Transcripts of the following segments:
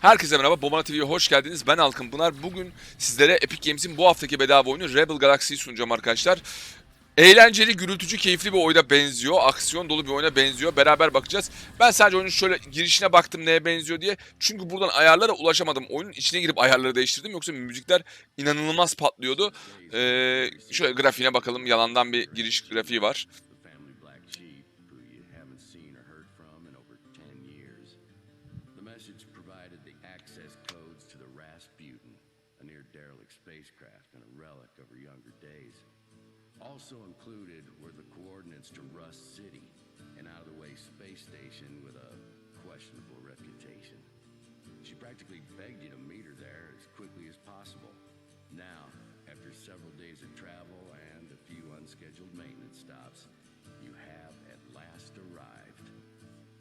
Herkese merhaba, Bomana TV'ye hoş geldiniz. Ben Alkın Pınar. Bugün sizlere Epic Games'in bu haftaki bedava oyunu Rebel Galaxy'yi sunacağım arkadaşlar. Eğlenceli, gürültücü, keyifli bir oyuna benziyor. Aksiyon dolu bir oyuna benziyor. Beraber bakacağız. Ben sadece oyunun şöyle girişine baktım neye benziyor diye. Çünkü buradan ayarlara ulaşamadım. Oyunun içine girip ayarları değiştirdim. Yoksa müzikler inanılmaz patlıyordu. Ee, şöyle grafiğine bakalım. Yalandan bir giriş grafiği var. Spacecraft and a relic of her younger days. Also included were the coordinates to Rust City, an out of the way space station with a questionable reputation. She practically begged you to meet her there as quickly as possible. Now, after several days of travel and a few unscheduled maintenance stops, you have at last arrived.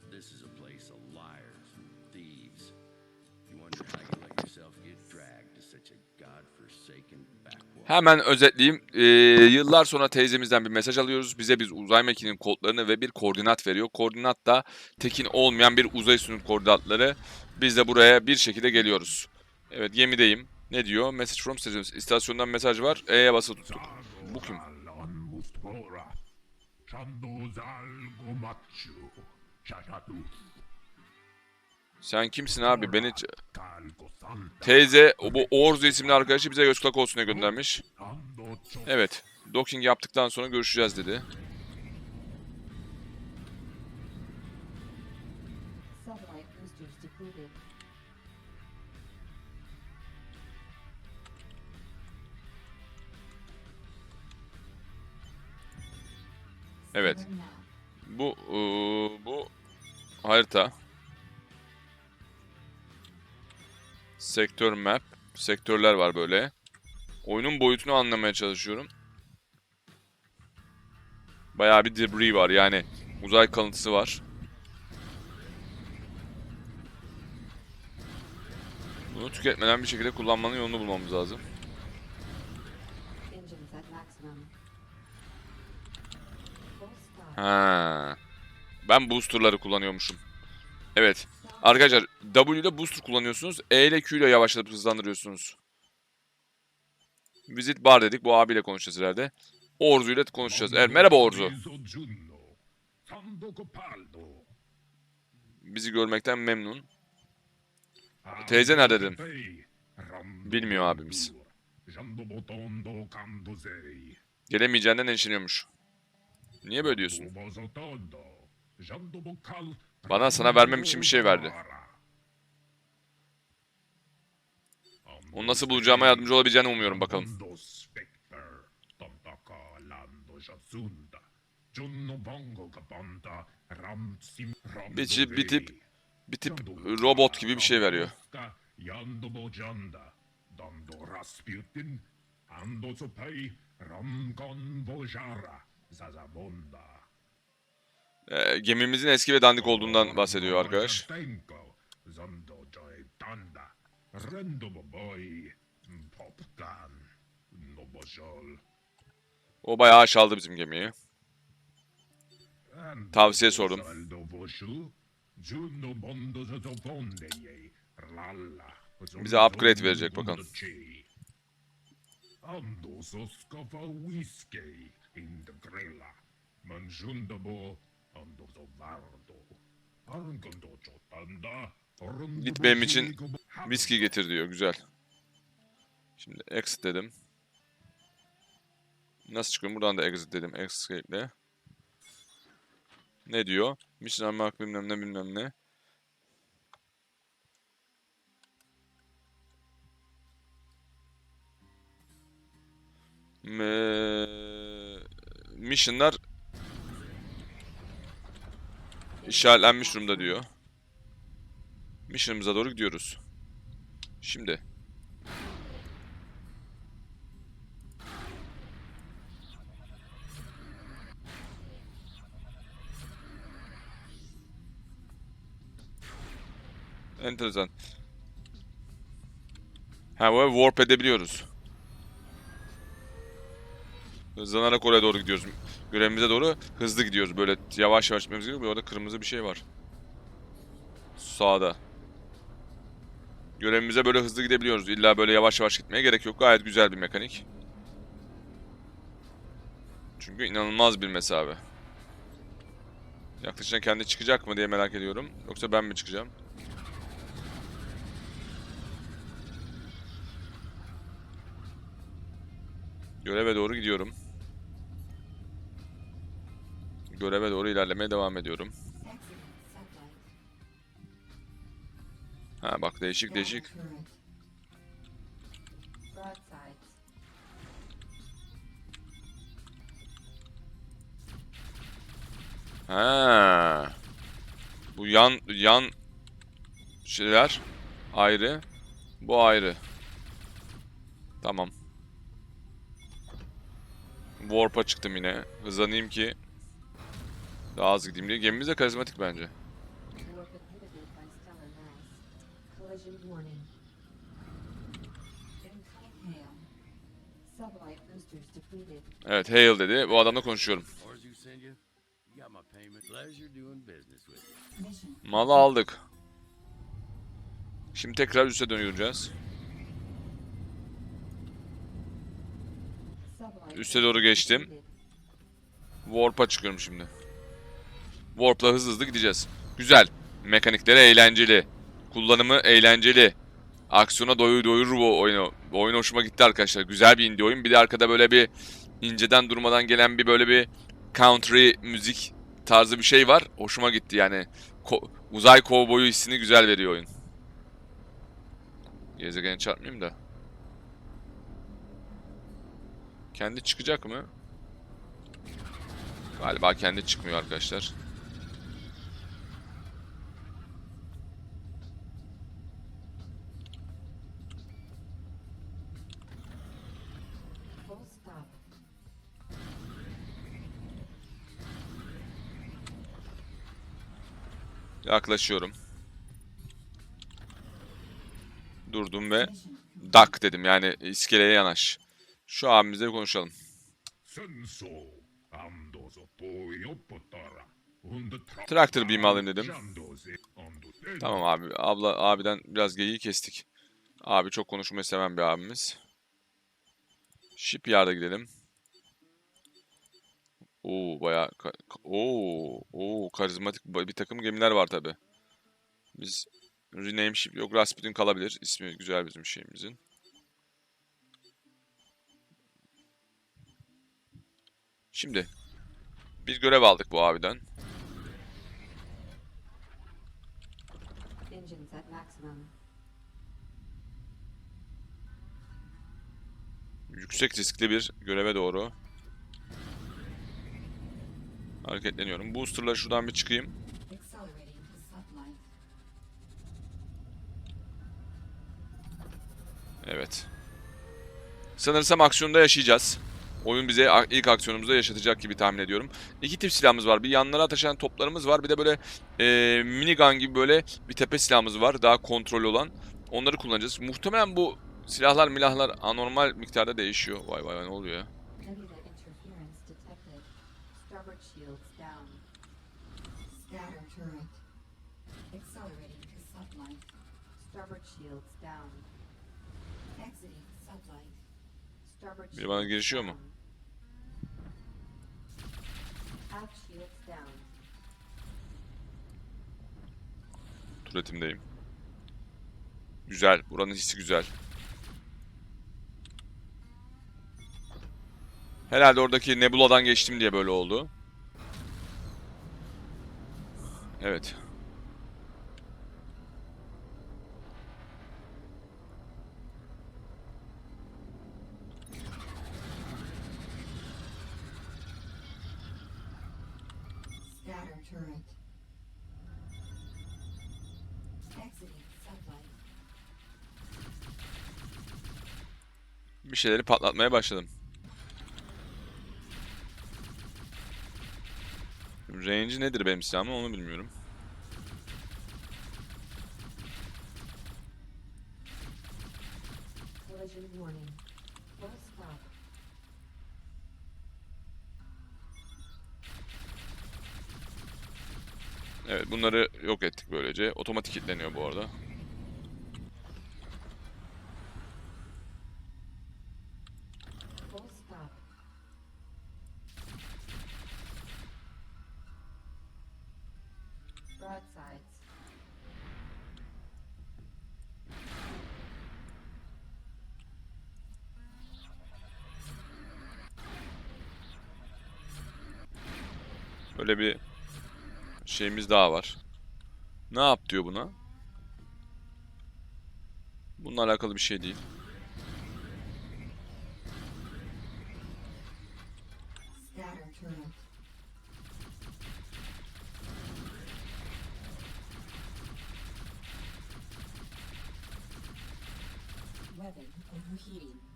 This is a place of liars and thieves. You wonder how you let yourself get dragged to such a godforsaken backwater. Hemen özetleyeyim. Ee, yıllar sonra teyzemizden bir mesaj alıyoruz. Bize biz uzay mekiğinin kodlarını ve bir koordinat veriyor. Koordinat da tekin olmayan bir uzay üstünün koordinatları. Biz de buraya bir şekilde geliyoruz. Evet gemideyim. Ne diyor? Message from station. İstasyondan mesaj var. E'ye basılı tuttuk. Bu kim? Sen kimsin abi? Beni... Teyze bu Orzu isimli arkadaşı bize göz kulak olsun diye göndermiş. Evet. Docking yaptıktan sonra görüşeceğiz dedi. Evet. Bu eee, bu harita. Sektör map. Sektörler var böyle. Oyunun boyutunu anlamaya çalışıyorum. Bayağı bir debris var yani uzay kalıntısı var. Bunu tüketmeden bir şekilde kullanmanın yolunu bulmamız lazım. Ha. Ben boosterları kullanıyormuşum. Evet. Arkadaşlar W ile booster kullanıyorsunuz. E ile Q ile yavaşlatıp hızlandırıyorsunuz. Visit bar dedik. Bu abiyle konuşacağız herhalde. Orzu ile konuşacağız. Evet, merhaba Orzu. Bizi görmekten memnun. Teyze nerede dedim. Bilmiyor abimiz. Gelemeyeceğinden endişeleniyormuş. Niye böyle diyorsun? Bana sana vermem için bir şey verdi. Onu nasıl bulacağıma yardımcı olabileceğini umuyorum bakalım. Ramsim Bir, tip bir tip robot gibi bir şey veriyor. Rasputin, Bojara, Zazabonda. Ee, gemimizin eski ve dandik olduğundan bahsediyor arkadaş. O bayağı aşağıladı bizim gemiyi. Tavsiye sordum. Bize upgrade verecek bakalım. Git benim için Viski getir diyor. Güzel. Şimdi exit dedim. Nasıl çıkıyorum? Buradan da exit dedim. Escape'le. Ne diyor? Mission unlock bilmem ne bilmem ne. Me- Mission'lar işaretlenmiş durumda diyor. Mission'ımıza doğru gidiyoruz. Şimdi. Enteresan. Ha böyle warp edebiliyoruz. Hızlanarak oraya doğru gidiyoruz. Görevimize doğru hızlı gidiyoruz. Böyle yavaş yavaş gitmemiz gerekiyor. Orada kırmızı bir şey var. Sağda. Görevimize böyle hızlı gidebiliyoruz. İlla böyle yavaş yavaş gitmeye gerek yok. Gayet güzel bir mekanik. Çünkü inanılmaz bir mesafe. Yaklaşınca kendi çıkacak mı diye merak ediyorum. Yoksa ben mi çıkacağım? Göreve doğru gidiyorum. Göreve doğru ilerlemeye devam ediyorum. Ha bak değişik değişik. Ha. Bu yan yan şeyler ayrı. Bu ayrı. Tamam. Warp'a çıktım yine. Hızlanayım ki daha hızlı gideyim diye. Gemimiz de karizmatik bence. Hail. Evet Hale dedi. Bu adamla konuşuyorum. Malı aldık. Şimdi tekrar üste. Sublight Üste doğru geçtim. Warp'a çıkıyorum şimdi. Warp'la hızlı hızlı gideceğiz. Güzel. Mekanikleri eğlenceli. Kullanımı eğlenceli. Aksiyona doyu doyurur bu oyunu. Bu oyun hoşuma gitti arkadaşlar. Güzel bir indie oyun. Bir de arkada böyle bir inceden durmadan gelen bir böyle bir country müzik tarzı bir şey var. Hoşuma gitti yani. Ko- uzay kovboyu hissini güzel veriyor oyun. Gezegeni çarpmayayım da. Kendi çıkacak mı? Galiba kendi çıkmıyor arkadaşlar. Yaklaşıyorum. Durdum ve duck dedim yani iskeleye yanaş. Şu abimizle bir konuşalım. Traktör beam alayım dedim. Tamam abi. Abla abiden biraz geyiği kestik. Abi çok konuşmayı seven bir abimiz. Shipyard'a gidelim. Oo bayağı oo oo karizmatik bir takım gemiler var tabi. Biz rename ship yok Rasputin kalabilir. İsmi güzel bizim şeyimizin. Şimdi bir görev aldık bu abiden. Yüksek riskli bir göreve doğru hareketleniyorum. Booster'la şuradan bir çıkayım. Evet. Sanırsam aksiyonda yaşayacağız. Oyun bize ilk aksiyonumuzda yaşatacak gibi tahmin ediyorum. İki tip silahımız var. Bir yanlara taşıyan toplarımız var. Bir de böyle eee minigun gibi böyle bir tepe silahımız var. Daha kontrol olan. Onları kullanacağız. Muhtemelen bu silahlar milahlar anormal miktarda değişiyor. Vay vay vay ne oluyor ya? Shields down. Scatter turret. Accelerating to sublight. Starboard shields down. Exiting sublight. Starboard Biri bana girişiyor mu? Aft shields down. Turetimdeyim. Güzel. Buranın hissi güzel. Herhalde oradaki Nebula'dan geçtim diye böyle oldu. Evet. Scatter turret. Exiting sublight. Bir şeyleri patlatmaya başladım. Range nedir benim silahımın onu bilmiyorum. Evet bunları yok ettik böylece. Otomatik kilitleniyor bu arada. Böyle bir şeyimiz daha var. Ne yap diyor buna? Bununla alakalı bir şey değil. Weapon overheating.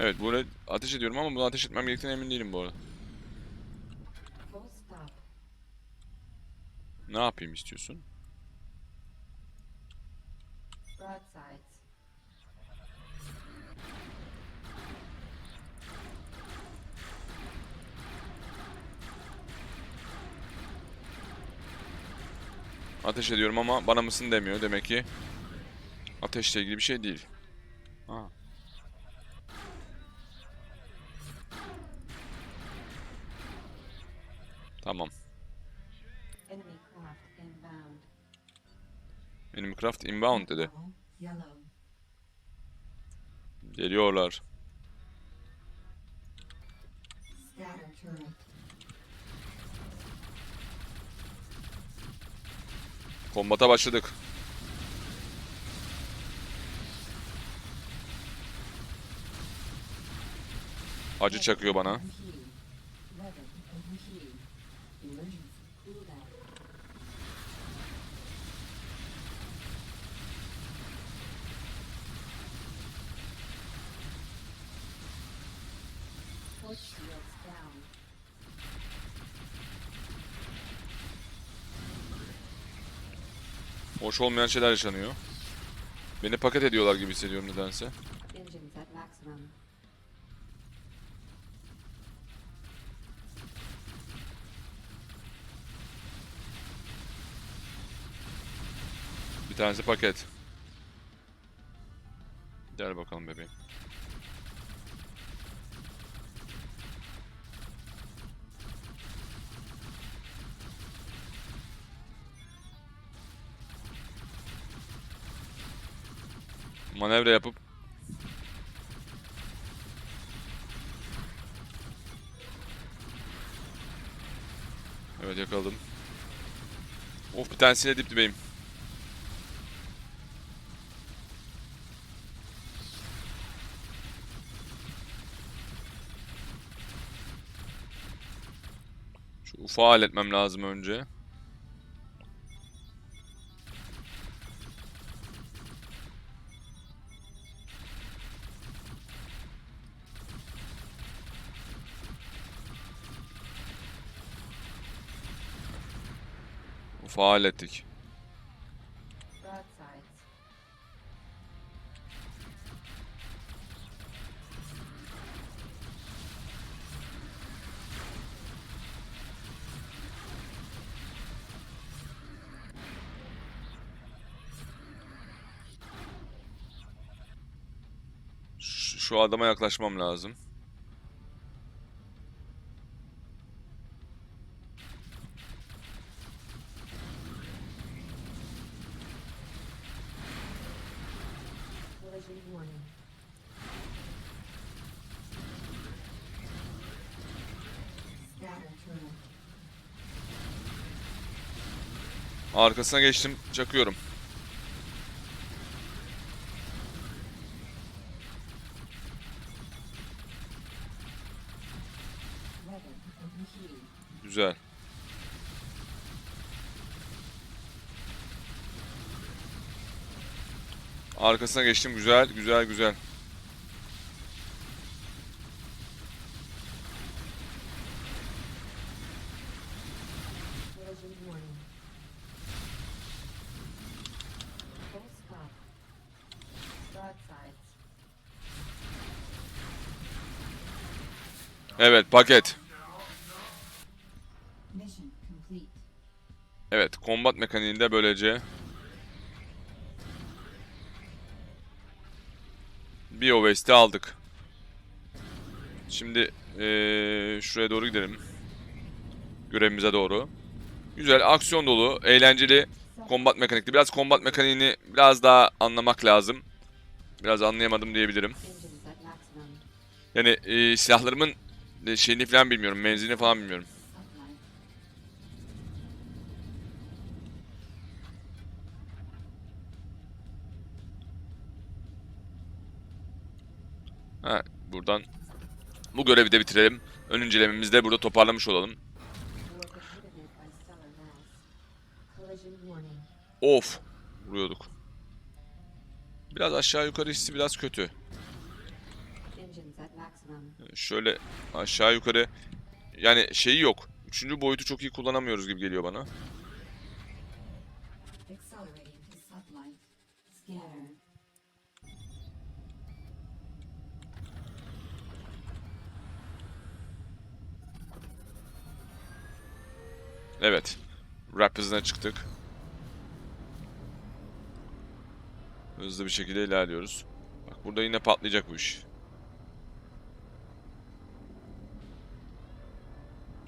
Evet böyle ateş ediyorum ama bunu ateş etmem gerektiğine emin değilim bu arada. Ne yapayım istiyorsun? Ateş ediyorum ama bana mısın demiyor. Demek ki ateşle ilgili bir şey değil. Ha. Tamam. Enemy craft inbound. Dedi. Geliyorlar. Kombata başladık. Acı çakıyor bana. Overheating. Weapon overheating. Emergency cooldown. Force shields down. Hoş olmayan şeyler yaşanıyor. Beni paket ediyorlar gibi hissediyorum nedense. Bir tanesi paket. Gel bakalım bebeğim. Manevra yapıp Evet yakaladım. Of bir tanesiyle dip dibeyim. Şu ufağı halletmem lazım önce. Broadsides. Ş- Şu adama yaklaşmam lazım. Collision warning. Scatter turret. Arkasına geçtim, çakıyorum. Güzel. Arkasına geçtim. Güzel, güzel, güzel. Paket. Evet, kombat mekaniğinde böylece bir OVS'de aldık. Şimdi eee, şuraya doğru gidelim. Görevimize doğru. Güzel, aksiyon dolu, eğlenceli kombat mekanikli. Biraz kombat mekaniğini biraz daha anlamak lazım. Biraz anlayamadım diyebilirim. Yani e, silahlarımın şeyini falan bilmiyorum. Menzilini falan bilmiyorum. Ha, buradan bu görevi de bitirelim. Ön incelememizi de burada toparlamış olalım. Of. Vuruyorduk. Biraz aşağı yukarı hissi biraz kötü. Şöyle aşağı yukarı yani şeyi yok. Üçüncü boyutu çok iyi kullanamıyoruz gibi geliyor bana. Evet. Rap hızına çıktık. Hızlı bir şekilde ilerliyoruz. Bak burada yine patlayacak bu iş.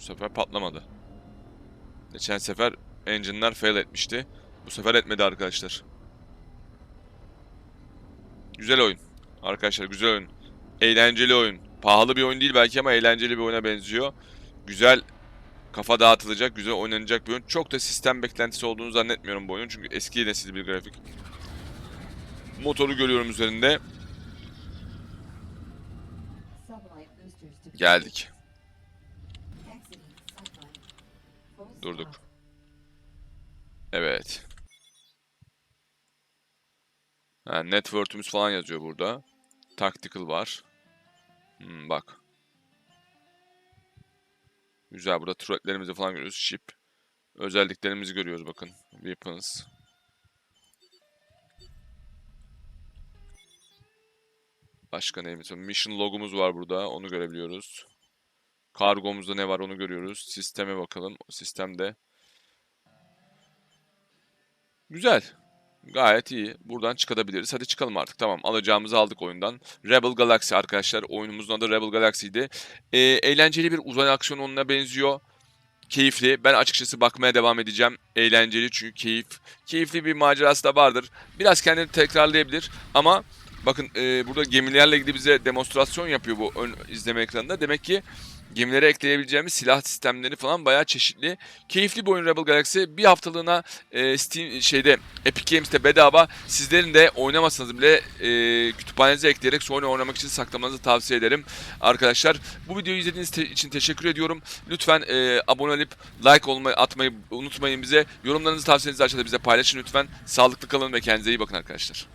Bu sefer patlamadı. Geçen sefer engine'lar fail etmişti. Bu sefer etmedi arkadaşlar. Güzel oyun. Arkadaşlar güzel oyun. Eğlenceli oyun. Pahalı bir oyun değil belki ama eğlenceli bir oyuna benziyor. Güzel kafa dağıtılacak, güzel oynanacak bir oyun. Çok da sistem beklentisi olduğunu zannetmiyorum bu oyunun. Çünkü eski nesil bir grafik. Motoru görüyorum üzerinde. Geldik. Durduk. Evet. Ha, network'ümüz falan yazıyor burada. Tactical var. Hmm, bak. Güzel burada turretlerimizi falan görüyoruz. Ship. Özelliklerimizi görüyoruz bakın. Weapons. Başka neyimiz var? Mission logumuz var burada. Onu görebiliyoruz. Kargomuzda ne var onu görüyoruz. Sisteme bakalım. Sistemde Güzel. Gayet iyi. Buradan çıkabiliriz. Hadi çıkalım artık. Tamam. Alacağımızı aldık oyundan. Rebel Galaxy arkadaşlar. Oyunumuzun adı Rebel Galaxy'ydi. Ee, eğlenceli bir uzay aksiyon oyununa benziyor. Keyifli. Ben açıkçası bakmaya devam edeceğim. Eğlenceli çünkü keyif. Keyifli bir macerası da vardır. Biraz kendini tekrarlayabilir ama bakın e, burada gemilerle ilgili bize demonstrasyon yapıyor bu ön izleme ekranında. Demek ki gemilere ekleyebileceğimiz silah sistemleri falan bayağı çeşitli. Keyifli bir oyun Rebel Galaxy. Bir haftalığına e, Steam şeyde Epic Games'te bedava. Sizlerin de oynamasanız bile e, kütüphanenize ekleyerek sonra oynamak için saklamanızı tavsiye ederim. Arkadaşlar bu videoyu izlediğiniz te- için teşekkür ediyorum. Lütfen e, abone olup like olmayı atmayı unutmayın bize. Yorumlarınızı tavsiyenizi aşağıda bize paylaşın lütfen. Sağlıklı kalın ve kendinize iyi bakın arkadaşlar.